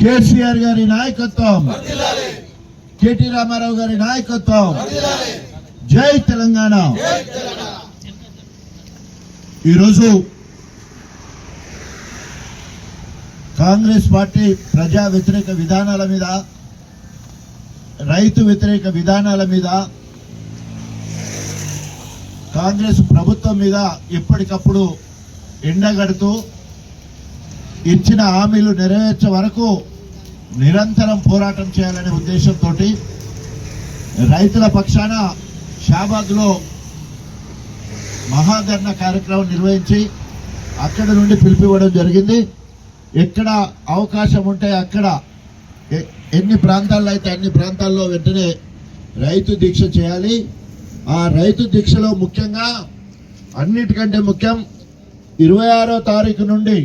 కేసీఆర్ గారి నాయకత్వం. కేటీ రామారావు గారి నాయకత్వం. జై తెలంగాణ. ఈరోజు కాంగ్రెస్ పార్టీ ప్రజా వ్యతిరేక విధానాల మీద రైతు వ్యతిరేక విధానాల మీద కాంగ్రెస్ ప్రభుత్వం మీద ఎప్పటికప్పుడు ఎండగడుతూ ఇచ్చిన హామీలు నెరవేర్చే వరకు నిరంతరం పోరాటం చేయాలనే ఉద్దేశంతో రైతుల పక్షాన షాబాద్లో మహాధర్ణ కార్యక్రమం నిర్వహించి అక్కడ నుండి పిలిపివ్వడం జరిగింది. ఎక్కడ అవకాశం ఉంటే అక్కడ ఎన్ని ప్రాంతాల్లో అయితే అన్ని ప్రాంతాల్లో వెంటనే రైతు దీక్ష చేయాలి. ఆ రైతు దీక్షలో ముఖ్యంగా అన్నిటికంటే ముఖ్యం ఇరవై ఆరో తారీఖు నుండి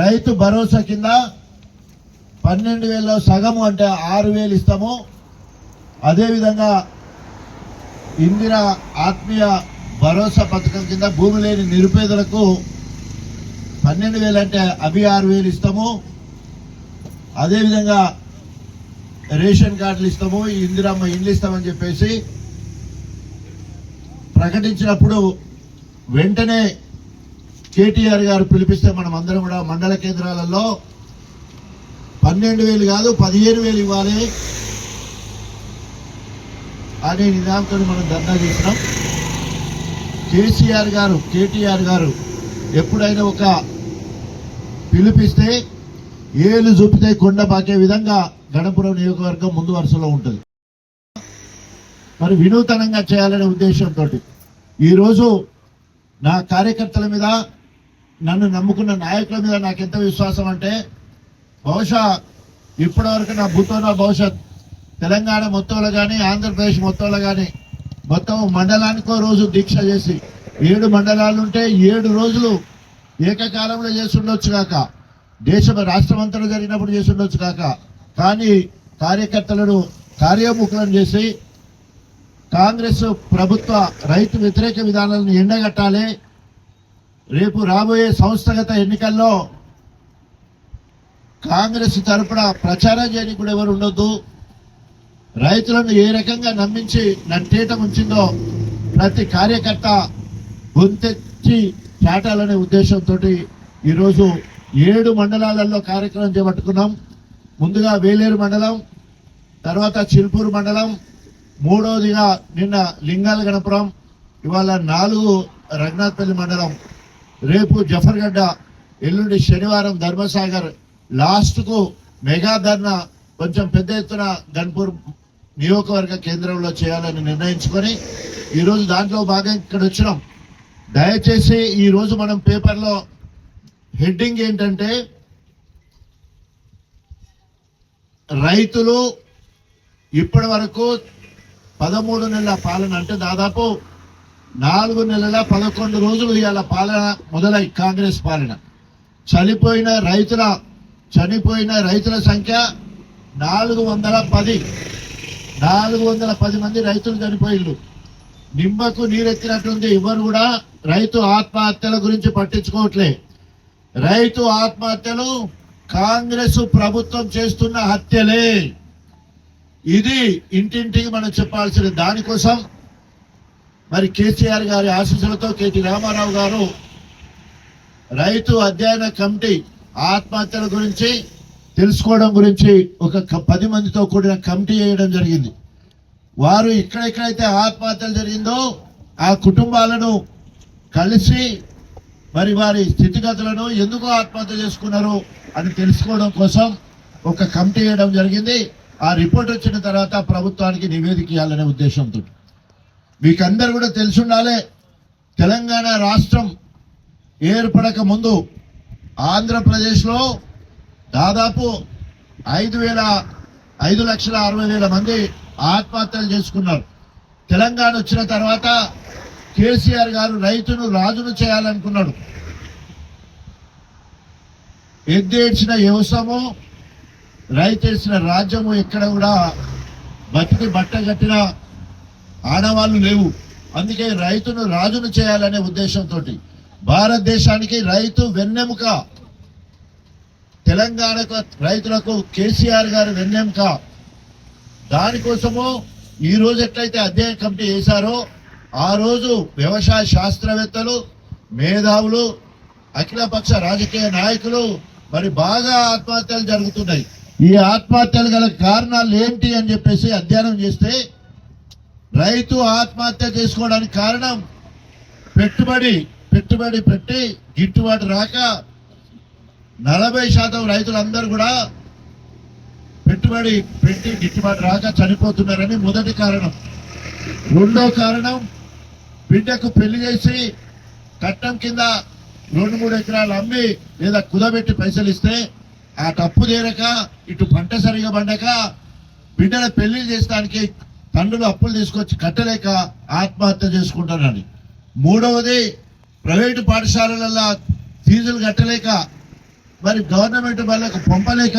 రైతు భరోసా కింద పన్నెండు వేలలో సగము అంటే ఆరు వేలు ఇస్తాము. అదేవిధంగా ఇందిరా ఆత్మీయ భరోసా పథకం కింద భూమి లేని నిరుపేదలకు పన్నెండు వేలు అంటే అవి ఆరు వేలు ఇస్తాము. అదేవిధంగా రేషన్ కార్డులు ఇస్తాము. ఇందిరమ్మ ఇండ్లు ఇస్తామని చెప్పేసి ప్రకటించినప్పుడు వెంటనే కేటీఆర్ గారు పిలిపిస్తే మనం అందరం కూడా మండల కేంద్రాలలో పన్నెండు వేలు కాదు పదిహేను వేలు ఇవ్వాలి. అనే నిదాంతో మనం ధర్నా చేసినాం కేసీఆర్ గారు కేటీఆర్ గారు ఎప్పుడైనా ఒక పిలిపిస్తే ఏలు చూపితే కొండ బాకే విధంగా గణపురం నియోజకవర్గం ముందు వరుసలో ఉంటుంది. మరి వినూతనంగా చేయాలనే ఉద్దేశంతో ఈరోజు నా కార్యకర్తల మీద నన్ను నమ్ముకున్న నాయకుల మీద నాకు ఎంత విశ్వాసం అంటే బహుశా ఇప్పటివరకు నా భూతోన భవిష్యత్ తెలంగాణ మొత్తంలో కానీ ఆంధ్రప్రదేశ్ మొత్తంలో కానీ మొత్తం మండలానికో రోజు దీక్ష చేసి ఏడు మండలాలు ఉంటే ఏడు రోజులు ఏకకాలంలో చేస్తుండొచ్చు కాక దేశ రాష్ట్రమంతటా జరిగినప్పుడు చేస్తుండొచ్చు కాక కానీ కార్యకర్తలను కార్యోముఖులను చేసి కాంగ్రెస్ ప్రభుత్వ రైతు వ్యతిరేక విధానాలను ఎండగట్టాలి. రేపు రాబోయే సంస్థగత ఎన్నికల్లో కాంగ్రెస్ తరపున ప్రచారం చేయడానికి కూడా ఎవరు ఉండొద్దు. రైతులను ఏ రకంగా నమ్మించి నట్టేట ఉంచిందో ప్రతి కార్యకర్త గుంతెచ్చి చాటాలనే ఉద్దేశంతో ఈరోజు ఏడు మండలాలలో కార్యక్రమం చేపట్టుకున్నాం. ముందుగా వేలేరు మండలం తర్వాత చిల్పూరు మండలం మూడవదిగా నిన్న లింగాల గణపురం ఇవాళ నాలుగు రఘునాథ్పల్లి మండలం. రేపు జఫర్గడ్డ ఎల్లుండి శనివారం ధర్మసాగర్ లాస్ట్కు మెగా ధర్నా కొంచెం పెద్ద ఎత్తున గన్పూర్ నియోజకవర్గ కేంద్రంలో చేయాలని నిర్ణయించుకొని ఈరోజు దాంట్లో భాగంగా ఇక్కడ వచ్చినాం. దయచేసి ఈరోజు మనం పేపర్లో హెడ్డింగ్ ఏంటంటే రైతులు ఇప్పటి వరకు పదమూడు నెలల పాలన అంటే దాదాపు నాలుగు నెలల పదకొండు రోజులు ఇవాళ పాలన మొదలై కాంగ్రెస్ పాలన. చనిపోయిన రైతుల చనిపోయిన రైతుల సంఖ్య నాలుగు వందల పది. నాలుగు వందల పది మంది రైతులు చనిపోయిళ్ళు. నిమ్మకు నీరెత్తినట్లుంది ఎవరు కూడా రైతు ఆత్మహత్యల గురించి పట్టించుకోవట్లే. రైతు ఆత్మహత్యలు కాంగ్రెస్ ప్రభుత్వం చేస్తున్న హత్యలే. ఇది ఇంటింటికి మనం చెప్పాల్సిన దానికోసం మరి కేసీఆర్ గారి ఆశీస్సులతో కేటీ రామారావు గారు రైతు అధ్యయన కమిటీ ఆత్మహత్యల గురించి తెలుసుకోవడం గురించి ఒక పది మందితో కూడిన కమిటీ వేయడం జరిగింది. వారు ఎక్కడెక్కడైతే ఆత్మహత్యలు జరిగిందో ఆ కుటుంబాలను కలిసి మరి వారి స్థితిగతులను ఎందుకు ఆత్మహత్య చేసుకున్నారు అని తెలుసుకోవడం కోసం ఒక కమిటీ వేయడం జరిగింది. ఆ రిపోర్ట్ వచ్చిన తర్వాత ప్రభుత్వానికి నివేదిక ఇవ్వాలనే ఉద్దేశంతో. మీకు అందరు కూడా తెలిసి ఉండాలి తెలంగాణ రాష్ట్రం ఏర్పడక ముందు ఆంధ్రప్రదేశ్లో దాదాపు ఐదు వేల ఐదు లక్షల అరవై వేల మంది ఆత్మహత్యలు చేసుకున్నారు. తెలంగాణ వచ్చిన తర్వాత కేసీఆర్ గారు రైతును రాజును చేయాలనుకున్నాడు. ఎద్దేడ్చిన వ్యవసాయము రైతేసిన రాజ్యము ఎక్కడ కూడా బతికి బట్ట కట్టిన ఆడవాళ్ళు లేవు. అందుకే రైతును రాజును చేయాలనే ఉద్దేశంతో భారతదేశానికి రైతు వెన్నెముక. తెలంగాణకు రైతులకు కేసీఆర్ గారు వెన్నెముక. దానికోసము ఈ రోజు ఎట్లయితే అధ్యయన కమిటీ వేశారో ఆ రోజు వ్యవసాయ శాస్త్రవేత్తలు మేధావులు అఖిలపక్ష రాజకీయ నాయకులు మరి బాగా ఆత్మహత్యలు జరుగుతున్నాయి. ఈ ఆత్మహత్యలు గల కారణాలు ఏంటి అని చెప్పేసి అధ్యయనం చేస్తే రైతు ఆత్మహత్య చేసుకోవడానికి కారణం పెట్టుబడి. పెట్టుబడి పెట్టి గిట్టుబాటు రాక నలభై శాతం రైతులందరూ కూడా పెట్టుబడి పెట్టి గిట్టుబాటు రాక చనిపోతున్నారని మొదటి కారణం. రెండో కారణం బిడ్డకు పెళ్ళి చేసి కట్నం కింద రెండు మూడు ఎకరాలు అమ్మి లేదా కుదబెట్టి పైసలు ఇస్తే ఆ తప్పు తీరక ఇటు పంట సరిగా పండక బిడ్డల పెళ్ళి చేసడానికి తండ్రులు అప్పులు తీసుకొచ్చి కట్టలేక ఆత్మహత్య చేసుకుంటారని. మూడవది ప్రైవేటు పాఠశాలలలో ఫీజులు కట్టలేక మరి గవర్నమెంట్ వాళ్ళకు పంపలేక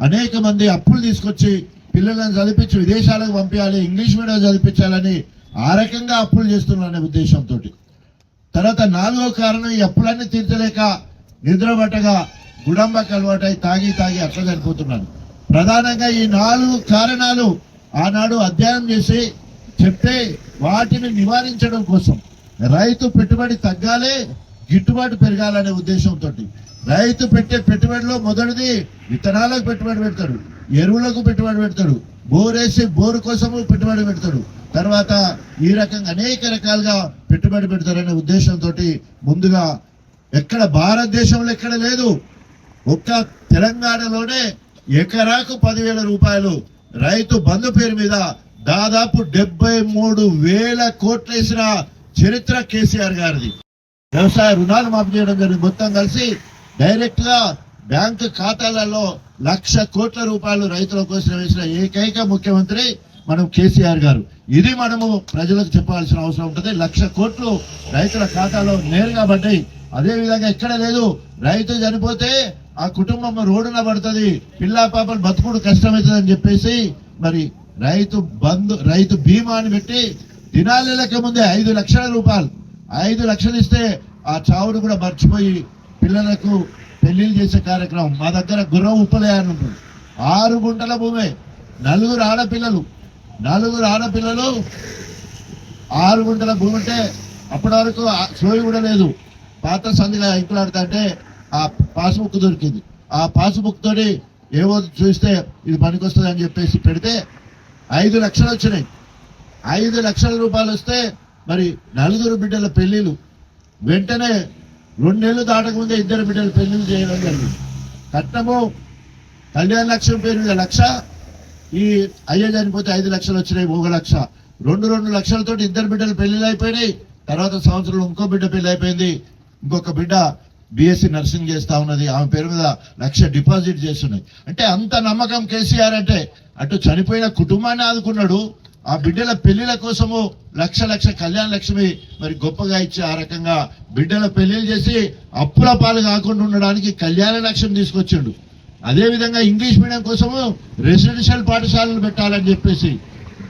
అనేక మంది అప్పులు తీసుకొచ్చి పిల్లలను చదివించి విదేశాలకు పంపించాలి ఇంగ్లీష్ మీడియం చదివించాలని ఆ రకంగా అప్పులు చేస్తున్నారనే ఉద్దేశంతో తర్వాత నాలుగో కారణం ఈ అప్పులన్నీ తీర్చలేక నిద్రపట్టగా గుడంబకు అలవాటై తాగి తాగి అట్లా చనిపోతున్నాను ప్రధానంగా ఈ నాలుగు కారణాలు ఆనాడు అధ్యయనం చేసి చెప్తే వాటిని నివారించడం కోసం రైతు పెట్టుబడి తగ్గాలి గిట్టుబాటు పెరగాలనే ఉద్దేశంతో. రైతు పెట్టే పెట్టుబడిలో మొదటిది విత్తనాలకు పెట్టుబడి పెడతాడు ఎరువులకు పెట్టుబడి పెడతాడు బోరేసి బోరు కోసము పెట్టుబడి పెడతాడు. తర్వాత ఈ రకంగా అనేక రకాలుగా పెట్టుబడి పెడతారనే ఉద్దేశంతో ముందుగా ఎక్కడ భారతదేశంలో ఎక్కడ లేదు. ఒక్క తెలంగాణలోనే ఎకరాకు పదివేల రూపాయలు రైతు బంధు పేరు మీద దాదాపు డెబ్బై మూడు వేల కోట్లు వేసిన చరిత్ర కేసీఆర్ గారిది. వ్యవసాయ రుణాలు మాఫీ చేయడం జరిగింది. మొత్తం కలిసి డైరెక్ట్గా బ్యాంకు ఖాతాలలో లక్ష కోట్ల రూపాయలు రైతుల కోసం వేసిన ఏకైక ముఖ్యమంత్రి మనం కేసీఆర్ గారు. ఇది మనము ప్రజలకు చెప్పాల్సిన అవసరం ఉంటుంది. లక్ష కోట్లు రైతుల ఖాతాలో నేరుగా పడ్డాయి. అదే విధంగా ఎక్కడ లేదు. రైతు చనిపోతే ఆ కుటుంబం రోడ్డున పడుతుంది. పిల్లా పాపలు బతుకుడు కష్టమవుతుంది అని చెప్పేసి మరి రైతు బంధు రైతు బీమా అని పెట్టి దినాల ముందే ఐదు లక్షల రూపాయలు. ఐదు లక్షలు ఇస్తే ఆ చావుడు కూడా మర్చిపోయి పిల్లలకు పెళ్ళిళ్ళు చేసే కార్యక్రమం. మా దగ్గర గుర్రం ఉప్పలే అని ఉంటుంది. ఆరు గుంటల భూమి. నలుగురు ఆడపిల్లలు. నలుగురు ఆడపిల్లలు ఆరు గుంటల భూమి అంటే అప్పటి వరకు సోయి కూడా లేదు. పాత సంధిగా ఇంకులాడుతా అంటే ఆ పాస్బుక్ దొరికింది. ఆ పాస్బుక్ తోటి ఏవో చూస్తే ఇది పనికొస్తుంది అని చెప్పేసి పెడితే ఐదు లక్షలు వచ్చినాయి. ఐదు లక్షల రూపాయలు వస్తే మరి నలుగురు బిడ్డల పెళ్ళిళ్ళు. వెంటనే రెండు నెలలు దాటకముందే ఇద్దరు బిడ్డల పెళ్ళిలు చేయడం జరిగింది. కట్నము కళ్యాణ లక్ష్యం పేరు మీద లక్ష ఈ అయ్య చనిపోతే ఐదు లక్షలు వచ్చినాయి ఒక లక్ష. రెండు రెండు లక్షలతో ఇద్దరు బిడ్డలు పెళ్ళిళ్ళు అయిపోయినాయి. తర్వాత సంవత్సరంలో ఇంకో బిడ్డ పెళ్ళి అయిపోయింది. ఇంకొక బిడ్డ బిఎస్సి నర్సింగ్ చేస్తా ఉన్నది. ఆమె పేరు మీద లక్ష డిపాజిట్ చేస్తున్నాయి. అంటే అంత నమ్మకం కేసీఆర్ అంటే అటు చనిపోయిన కుటుంబాన్ని ఆదుకున్నాడు. ఆ బిడ్డల పెళ్ళిల కోసము లక్ష లక్ష కళ్యాణ లక్ష్మి మరి గొప్పగా ఇచ్చి ఆ రకంగా బిడ్డల పెళ్ళిలు చేసి అప్పుల పాలు కాకుండా ఉండడానికి కళ్యాణ లక్ష్యం తీసుకొచ్చిండు. అదేవిధంగా ఇంగ్లీష్ మీడియం కోసము రెసిడెన్షియల్ పాఠశాలలు పెట్టాలని చెప్పేసి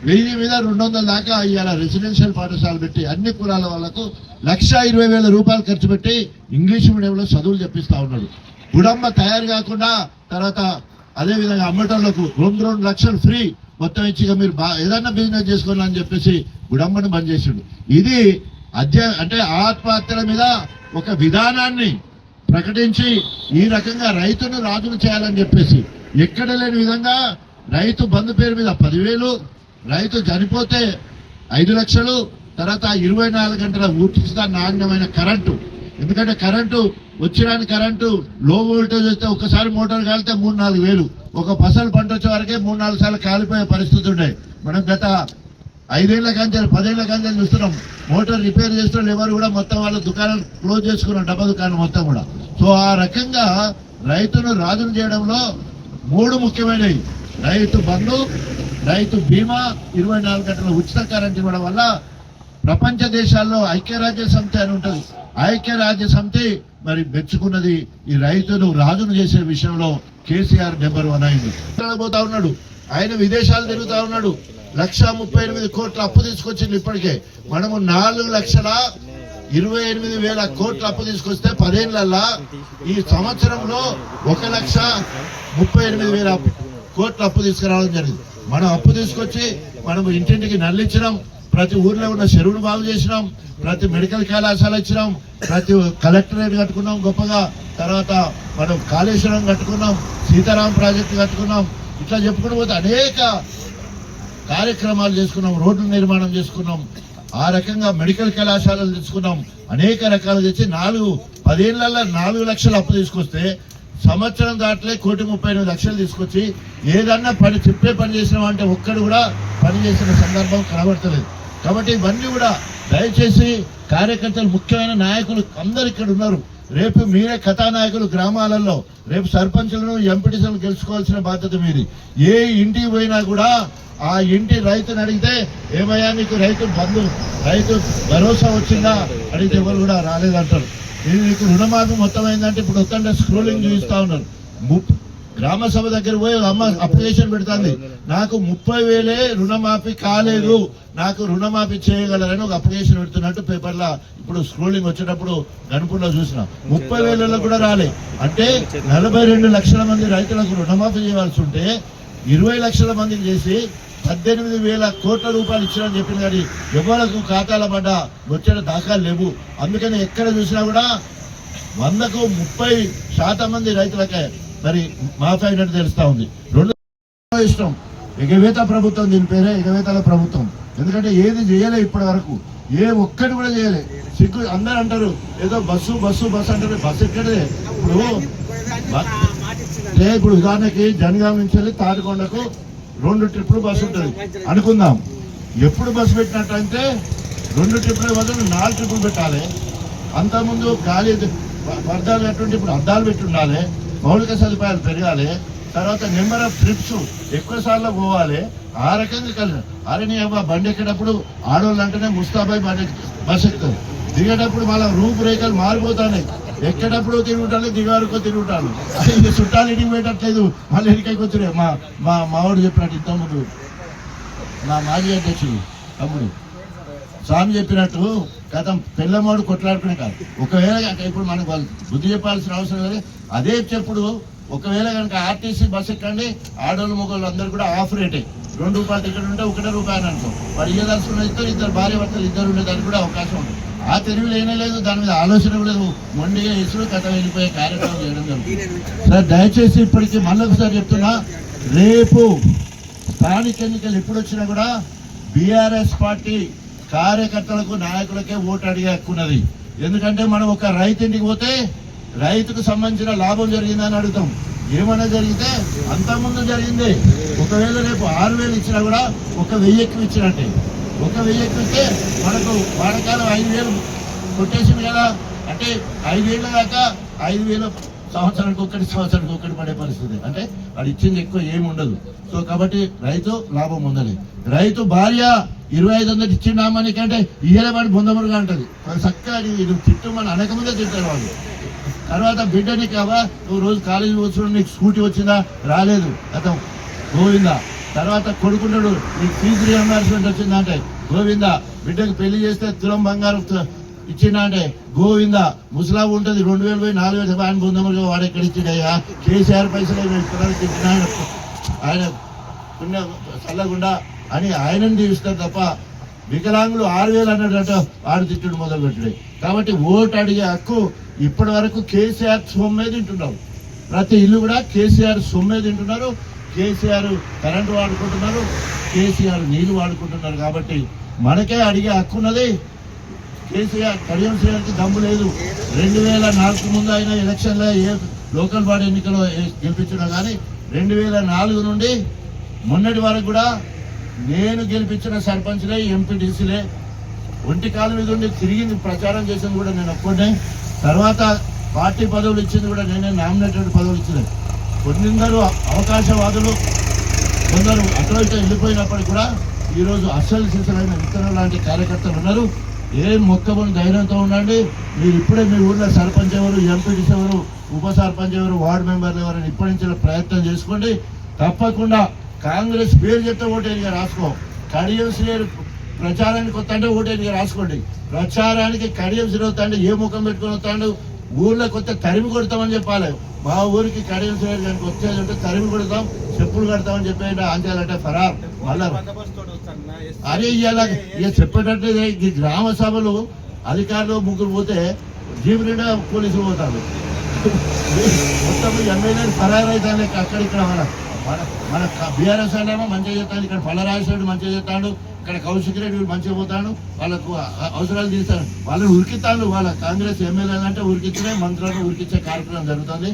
వెయ్యి మీద రెండు వందల దాకా ఇవాళ రెసిడెన్షియల్ పాఠశాలలు పెట్టి అన్ని కులాల వాళ్ళకు లక్ష ఇరవై వేల రూపాయలు ఖర్చు పెట్టి ఇంగ్లీష్ మీడియంలో చదువులు చెప్పిస్తా ఉన్నాడు. గుడమ్మ తయారు కాకుండా తర్వాత అదేవిధంగా అమ్మటంలకు రెండు రెండు లక్షలు ఫ్రీ మొత్తం ఇచ్చి మీరు బా- ఏదన్నా బిజినెస్ చేసుకోండి అని చెప్పేసి గుడమ్మను బంద్ చేసిండు. ఇది అధ్య అంటే ఆత్మహత్యల మీద ఒక విధానాన్ని ప్రకటించి ఈ రకంగా రైతును రాజును చేయాలని చెప్పేసి ఎక్కడ లేని విధంగా రైతు బంధు పేరు మీద పదివేలు రైతు చనిపోతే ఐదు లక్షలు తర్వాత ఇరవై నాలుగు గంటల ఉచిత నాణ్యమైన కరెంటు. ఎందుకంటే కరెంటు వచ్చిరాని కరెంటు లో వోల్టేజ్ వస్తే ఒకసారి మోటార్ కాలితే మూడు నాలుగు వేలు. ఒక పసలు పంట వచ్చే వరకే మూడు నాలుగు సార్లు కాలిపోయే పరిస్థితి ఉండే. మనం గత ఐదేళ్ళ కంచెలు పదేళ్ళ కంచెలు చూస్తున్నాం. మోటార్ రిపేర్ చేస్తున్న ఎవరు కూడా మొత్తం వాళ్ళ దుకాణం క్లోజ్ చేసుకున్నారు డబ్బా దుకాణం మొత్తం కూడా. సో ఆ రకంగా రైతును రాజును చేయడంలో మూడు ముఖ్యమైనవి. రైతు బంధు రైతు బీమా ఇరవై నాలుగు గంటల ఉచిత కరెంట్ ఇవ్వడం వల్ల ప్రపంచ దేశాల్లో ఐక్యరాజ్య సమితి అని ఉంటుంది. ఐక్యరాజ్య సమితి మరి మెచ్చుకున్నది ఈ రైతును రాజును చేసే విషయంలో కేసీఆర్ నెంబర్ వన్ అయింది. పోతా ఉన్నాడు. ఆయన విదేశాలు తిరుగుతా ఉన్నాడు. లక్ష ముప్పై ఎనిమిది కోట్ల అప్పు తీసుకొచ్చింది ఇప్పటికే. మనము నాలుగు లక్షల ఇరవై ఎనిమిది వేల కోట్ల అప్పు తీసుకొస్తే పదేళ్ళల్లా ఈ సంవత్సరంలో ఒక లక్ష ముప్పై ఎనిమిది వేల కోట్ల అప్పు తీసుకురావడం జరిగింది. మనం అప్పు తీసుకొచ్చి మనం ఇంటింటికి నల్లించడం ప్రతి ఊర్లో ఉన్న చెరువును బాగు చేసినాం ప్రతి మెడికల్ కళాశాల ఇచ్చినాం ప్రతి కలెక్టరేట్ కట్టుకున్నాం గొప్పగా. తర్వాత మనం కాళేశ్వరం కట్టుకున్నాం సీతారాం ప్రాజెక్టు కట్టుకున్నాం ఇట్లా చెప్పుకుని పోతే అనేక కార్యక్రమాలు చేసుకున్నాం రోడ్లు నిర్మాణం చేసుకున్నాం ఆ రకంగా మెడికల్ కళాశాలలు తెచ్చుకున్నాం అనేక రకాలు తెచ్చి నాలుగు పదేళ్ళల్లో నాలుగు లక్షలు అప్పు తీసుకొస్తే సంవత్సరం దాట్లే కోటి ముప్పై ఎనిమిది లక్షలు తీసుకొచ్చి ఏదన్నా పని చెప్పే పని చేసినాం అంటే ఒక్కడు కూడా పని చేసిన సందర్భం కనబడతలేదు. కాబట్టి ఇవన్నీ కూడా దయచేసి కార్యకర్తలు ముఖ్యమైన నాయకులు అందరు ఇక్కడ ఉన్నారు. రేపు మీరే కథానాయకులు గ్రామాలలో రేపు సర్పంచులను ఎంపీటీసీలను గెలుచుకోవాల్సిన బాధ్యత మీది. ఏ ఇంటికి పోయినా కూడా ఆ ఇంటి రైతుని అడిగితే ఏమయ్యా నీకు రైతు బంధు రైతు భరోసా వచ్చిందా? అడిగితే ఎవరు కూడా రాలేదంటారు. నేను నీకు రుణమాఫీ మొత్తం అయిందంటే ఇప్పుడు వస్తుంటే స్క్రోలింగ్ చూపిస్తా ఉన్నారు. గ్రామసభ గ్రామ సభ దగ్గర పోయి అమ్మ అప్లికేషన్ పెడుతుంది. నాకు ముప్పై వేలే రుణమాఫీ కాలేదు. నాకు రుణమాఫీ చేయగలరని ఒక అప్లికేషన్ పెడుతున్నట్టు పేపర్లో ఇప్పుడు స్క్రోలింగ్ వచ్చేటప్పుడు గణపూర్లో చూసిన. ముప్పై వేలలో కూడా రాలే. అంటే నలభై రెండు లక్షల మంది రైతులకు రుణమాఫీ చేయవలసి ఉంటే ఇరవై లక్షల మందికి చేసి పద్దెనిమిది వేల కోట్ల రూపాయలు ఇచ్చారని చెప్పిన కానీ ఎవరికి ఖాతాల పడ్డ వచ్చేట దాఖలు లేవు. అందుకని ఎక్కడ చూసినా కూడా వందకు ముప్పై శాతం మంది రైతులకే మరి మాఫీ అయినట్టు తెలుస్తా ఉంది. రెండు ఇష్టం. ఎగవేత ప్రభుత్వం దీని పేరే ఎగవేతల ప్రభుత్వం. ఎందుకంటే ఏది చేయలే ఇప్పటి వరకు. ఏ ఒక్కటి కూడా చేయలే. సిగ్గు అందరు అంటారు ఏదో బస్సు బస్సు బస్సు అంటారు బస్సు ఎక్కడే ఇప్పుడు బ- ఇప్పుడు ఉదాహరణకి జనగాం నుంచి వెళ్ళి తాటికొండకు రెండు ట్రిప్పులు బస్సు ఉంటుంది. అనుకుందాం. ఎప్పుడు బస్సు పెట్టినట్టంటే రెండు ట్రిప్పుల బదులు నాలుగు ట్రిప్పులు పెట్టాలి. అంతకుముందు ఖాళీ పర్దాలు పెట్టుంటే ఇప్పుడు అద్దాలు పెట్టి ఉండాలి. మౌలిక సదుపాయాలు పెరగాలి తర్వాత నెంబర్ ఆఫ్ ట్రిప్స్ ఎక్కువ సార్లు పోవాలి. ఆ రకంగా కలిసి అరే నీ బండి ఎక్కేటప్పుడు ఆడవాళ్ళు అంటేనే ముస్తాబాయ్ బండి బస్ ఎక్కుతారు. దిగేటప్పుడు మళ్ళీ రూపురేఖలు మారిపోతాయి ఎక్కేటప్పుడు తిరుగుతాను దిగారుకో తిరుగుతాను ఇది చుట్టాలు ఇంటికి పోయేటట్లేదు. మళ్ళీ ఇంటికి వచ్చినాయి మా మా మావాడు చెప్పినట్టు తమ్ముడు మా మాజీ అధ్యక్షుడు తమ్ముడు స్వామి చెప్పినట్టు గతం పిల్లమాడు కొట్లాడుకునే కాదు. ఒకవేళ ఇప్పుడు మనకు వాళ్ళు బుద్ధి చెప్పాల్సిన అవసరం లేదు. అదే చెప్పుడు ఒకవేళ కనుక ఆర్టీసీ బస్ ఎక్కండి ఆడోళ్ళు మొగోళ్ళు అందరు కూడా ఆఫ్ రేటే రెండు రూపాయలు టికెట్ ఉంటే ఒకటే రూపాయలు అనుకో. వాడు ఇయ్యదలుచుకున్న ఇద్దరు ఇద్దరు భార్య భర్తలు ఇద్దరు ఉండేదానికి కూడా అవకాశం ఉంది. ఆ తెలివి లేనే లేదు దాని మీద ఆలోచన లేదు. మొండిగా ఇసుడు కథ వెళ్ళిపోయే కార్యక్రమం చేయడం జరుగుతుంది. సార్ దయచేసి ఇప్పటికీ మళ్ళొకసారి చెప్తున్నా రేపు స్థానిక ఎన్నికలు ఎప్పుడు వచ్చినా కూడా బీఆర్ఎస్ పార్టీ కార్యకర్తలకు నాయకులకే ఓటు అడిగే హక్కు ఉన్నది. ఎందుకంటే మనం ఒక రైతు ఇంటికి పోతే రైతుకు సంబంధించిన లాభం జరిగిందని అడుగుతాం. ఏమైనా జరిగితే అంతకుముందు జరిగింది. ఒకవేళ రేపు ఆరు వేలు ఇచ్చినా కూడా ఒక వెయ్యి ఎక్కువ ఇచ్చినట్టే. ఒక వెయ్యి ఎక్కువ ఇస్తే మనకు వాడకాలం ఐదు వేలు కొట్టేసింది కదా. అంటే ఐదేళ్ళ దాకా ఐదు వేలు సంవత్సరానికి ఒకటి సంవత్సరానికి ఒకటి పడే పరిస్థితి. అంటే వాడు ఇచ్చింది ఎక్కువ ఏమి ఉండదు. సో కాబట్టి రైతు లాభం పొందాలి. రైతు భార్య ఇరవై ఐదు వందలు ఇచ్చిండామని కంటే ఇయ్యలబడి వాడు ఉంటుంది అంటది. చక్కగా ఇది తిట్టమని అనకముందే తింటారు వాళ్ళు తర్వాత బిడ్డని కావా నువ్వు రోజు కాలేజీ వచ్చిన నీకు స్కూటీ వచ్చిందా? రాలేదు. అతను గోవిందా. తర్వాత కొడుకుంటాడు నీకు ఫీజు రియంబర్స్మెంట్ వచ్చిందా అంటే గోవిందా. బిడ్డకు పెళ్ళి చేస్తే తులం బంగారం ఇచ్చిందా అంటే గోవిందా. ముసలా ఉంటుంది రెండు వేలు పోయి నాలుగు వేలు ఆయన బృందములుగా వాడు ఎక్కడ ఇచ్చిండయ్యా? కేసీఆర్ పైసలు పిల్లలకి ఇచ్చిన ఆయన ఆయన పుణ్య చల్లకుండా అని ఆయనని దీవిస్తారు తప్ప వికలాంగులు ఆరు వేలు అన్నాడట ఆడు తిట్టుడు మొదలు కాబట్టి ఓటు అడిగే హక్కు ఇప్పటి వరకు కేసీఆర్ సొమ్మే తింటున్నారు ప్రతి ఇల్లు కూడా కేసీఆర్ సొమ్మే తింటున్నారు. కేసీఆర్ కరెంటు వాడుకుంటున్నారు. కేసీఆర్ నీళ్ళు వాడుకుంటున్నారు. కాబట్టి మనకే అడిగే హక్కు ఉన్నది. కేసీఆర్ కడియం శ్రీగారికి దమ్ము లేదు. రెండు వేల నాలుగు ముందు ఆయన ఎలక్షన్లో ఏ లోకల్ బాడీ ఎన్నికలో గెలిపించడం కానీ రెండు వేల నాలుగు నుండి మొన్నటి వరకు కూడా నేను గెలిపించిన సర్పంచ్లే ఎంపీటీసీలే ఒంటి కాలు మీద ఉండి తిరిగింది ప్రచారం చేసింది కూడా నేను ఒక్కడే తర్వాత పార్టీ పదవులు ఇచ్చింది కూడా నేనే నామినేటెడ్ పదవులు ఇచ్చింది. కొందరు అవకాశవాదులు కొందరు అటు వెళ్ళిపోయినప్పటికీ కూడా ఈరోజు అసలు సిసలైన విత్తనం లాంటి కార్యకర్తలు ఉన్నారు. ఏం మొక్కమని ధైర్యంతో ఉండండి. మీరు ఇప్పుడే మీ ఊళ్ళో సర్పంచ్ ఎవరు ఎంపీటీసీ ఎవరు ఉప సర్పంచ్ ఎవరు వార్డు మెంబర్లు ఎవరు ఇప్పటి నుంచి ప్రయత్నం చేసుకోండి. తప్పకుండా కాంగ్రెస్ పేరు చెప్తే ఓటేరిగా రాసుకో. కడియం శ్రేయర్ ప్రచారానికి వస్తాంటే ఓటేనికి రాసుకోండి. ప్రచారానికి కడియం సిరవుతాండు ఏ ముఖం పెట్టుకొని వస్తాడు? ఊర్లో కొత్త తరిమి కొడతామని చెప్పాలి. మా ఊరికి కడియం శ్రీ దానికి వచ్చేది ఉంటే తరిమి కొడతాం చెప్పులు కడతామని చెప్పేట ఆంధ్రాలంటే ఫరార్. మళ్ళా అరే ఇవాళ ఇక చెప్పేటట్టు ఈ గ్రామ సభలు అధికారులు ముగ్గురు పోతే జీపు నిండా పోలీసులు పోతారు. మొత్తం ఎమ్మెల్యేలు ఫరారైతాను అక్కడ ఇక్కడ మన మన మన బీఆర్ఎస్ ఏమో మంచిగా చేస్తాడు ఇక్కడ పల్లరాజేశ్వరుడు మంచిగా చేస్తాడు ఇక్కడ కౌశిక్ రెడ్డి మంచిగా పోతాడు వాళ్ళకు అవసరాలు తీస్తాడు వాళ్ళని ఉరికిస్తాడు వాళ్ళ కాంగ్రెస్ ఎమ్మెల్యేలు అంటే ఉరికించడే మంత్రులను ఉరికించే కార్యక్రమం జరుగుతుంది.